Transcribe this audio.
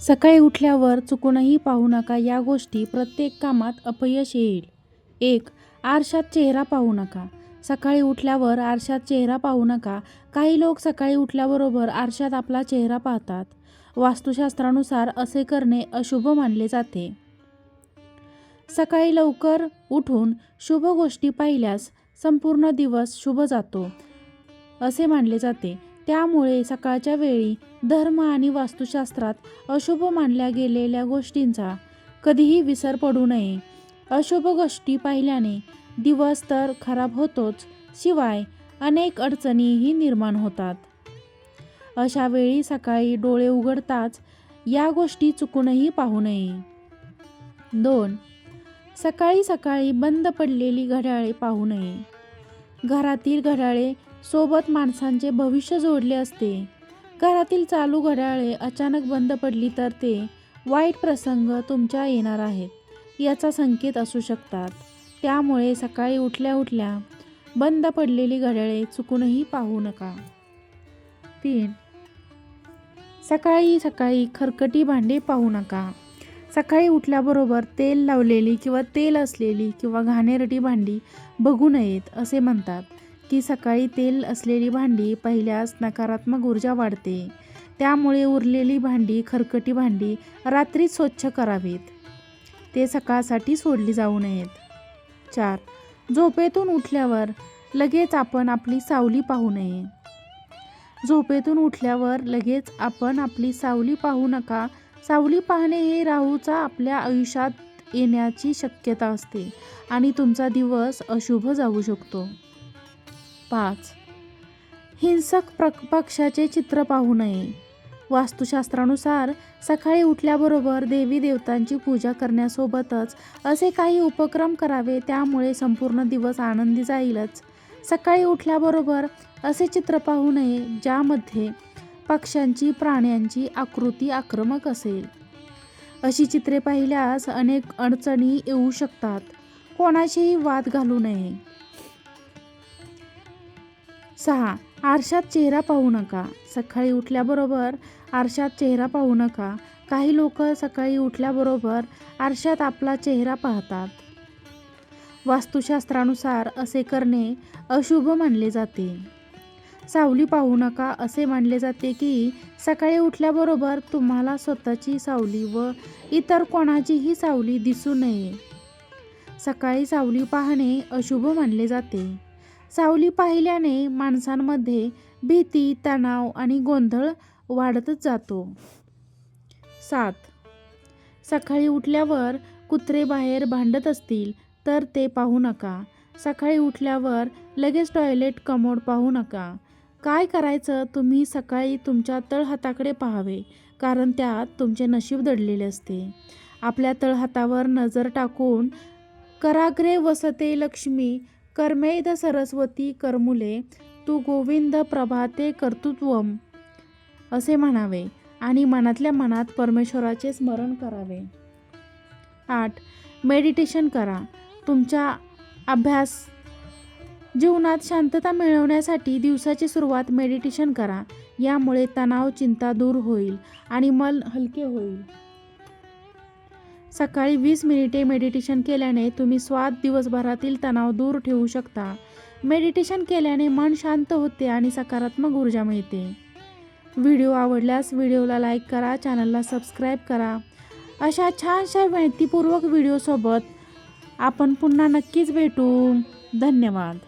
सकाळी उठल्यावर चुकूनही पाहू नका या गोष्टी प्रत्येक कामात अपयश येईल. एक आरशात चेहरा पाहू नका. सकाळी उठल्यावर आरशात चेहरा पाहू नका. काही लोक सकाळी उठल्याबरोबर आरशात आपला चेहरा पाहतात. वास्तुशास्त्रानुसार असे करणे अशुभ मानले जाते. सकाळी लवकर उठून शुभ गोष्टी पाहिल्यास संपूर्ण दिवस शुभ जातो असे मानले जाते. त्यामुळे सकाळच्या वेळी धर्म आणि वास्तुशास्त्रात अशुभ मानल्या गेलेल्या गोष्टींचा कधीही विसर पडू नये. अशुभ गोष्टी पाहिल्याने दिवस तर खराब होतोच शिवाय अनेक अडचणीही निर्माण होतात. अशा वेळी सकाळी डोळे उघडताच या गोष्टी चुकूनही पाहू नये. दोन. सकाळी सकाळी बंद पडलेली घड्याळे पाहू नये. घरातील घड्याळे सोबत माणसांचे भविष्य जोडले असते. घरातील चालू घड्याळे अचानक बंद पडली तर ते वाईट प्रसंग तुमच्या येणार आहेत याचा संकेत असू शकतात. त्यामुळे सकाळी उठल्या उठल्या बंद पडलेली घड्याळे चुकूनही पाहू नका. तीन. सकाळी सकाळी खरकटी भांडे पाहू नका. सकाळी उठल्याबरोबर तेल लावलेली किंवा तेल असलेली किंवा घाणेरटी भांडी बघू नयेत असे म्हणतात. की सकाळी तेल असलेली भांडी पहिल्यास नकारात्मक ऊर्जा वाढते. त्यामुळे उरलेली भांडी खरकटी भांडी रात्रीच स्वच्छ करावीत. ते सकाळसाठी सोडली जाऊ नयेत. चार. झोपेतून उठल्यावर लगेच आपण आपली सावली पाहू नये. झोपेतून उठल्यावर लगेच आपण आपली सावली पाहू नका. सावली पाहणे हे राहूचा आपल्या आयुष्यात येण्याची शक्यता असते आणि तुमचा दिवस अशुभ जाऊ शकतो. पाच. हिंसक प्र पक्षाचे चित्र पाहू नये. वास्तुशास्त्रानुसार सकाळी उठल्याबरोबर देवी देवतांची पूजा करण्यासोबतच असे काही उपक्रम करावे त्यामुळे संपूर्ण दिवस आनंदी जाईलच. सकाळी उठल्याबरोबर असे चित्र पाहू नये ज्यामध्ये पक्ष्यांची प्राण्यांची आकृती आक्रमक असेल. अशी चित्रे पाहिल्यास अनेक अडचणी येऊ शकतात. कोणाशीही वाद घालू नये. सहा आरशात चेहरा पाहू नका. सकाळी उठल्याबरोबर आरशात चेहरा पाहू नका. काही लोक सकाळी उठल्याबरोबर आरशात आपला चेहरा पाहतात. वास्तुशास्त्रानुसार असे करणे अशुभ मानले जाते. सावली पाहू नका असे मानले जाते की सकाळी उठल्याबरोबर तुम्हाला स्वतःची सावली व इतर कोणाचीही सावली दिसू नये. सकाळी सावली पाहणे अशुभ मानले जाते. सावली पाहिल्याने माणसांमध्ये भीती तणाव आणि गोंधळ वाढतच जातो. सात. सकाळी उठल्यावर कुत्रे बाहेर भांडत असतील तर ते पाहू नका. सकाळी उठल्यावर लगेच टॉयलेट कमोड पाहू नका. काय करायचं तुम्ही सकाळी तुमच्या तळहाताकडे पाहावे कारण त्यात तुमचे नशीब दडलेले असते. आपल्या तळहातावर नजर टाकून कराग्रे वसते लक्ष्मी कर्मेद सरस्वती करमुले तू गोविंद प्रभाते कर्तृत्वम असे म्हणावे आणि मनातल्या मनात परमेश्वराचे स्मरण करावे. आठ. मेडिटेशन करा. तुमच्या अभ्यास जीवनात शांतता मिळवण्यासाठी दिवसाची सुरुवात मेडिटेशन करा. यामुळे तणाव चिंता दूर होईल आणि मन हलके होईल. सकाळी वीस मिनिटे मेडिटेशन केल्याने तुम्ही स्वाद दिवसभरातील तणाव दूर ठेवू शकता. मेडिटेशन केल्याने मन शांत होते आणि सकारात्मक ऊर्जा मिळते. व्हिडिओ आवडल्यास व्हिडिओला लाईक करा चॅनलला सबस्क्राईब करा. अशा छानशा माहितीपूर्वक व्हिडिओसोबत आपण पुन्हा नक्कीच भेटू. धन्यवाद.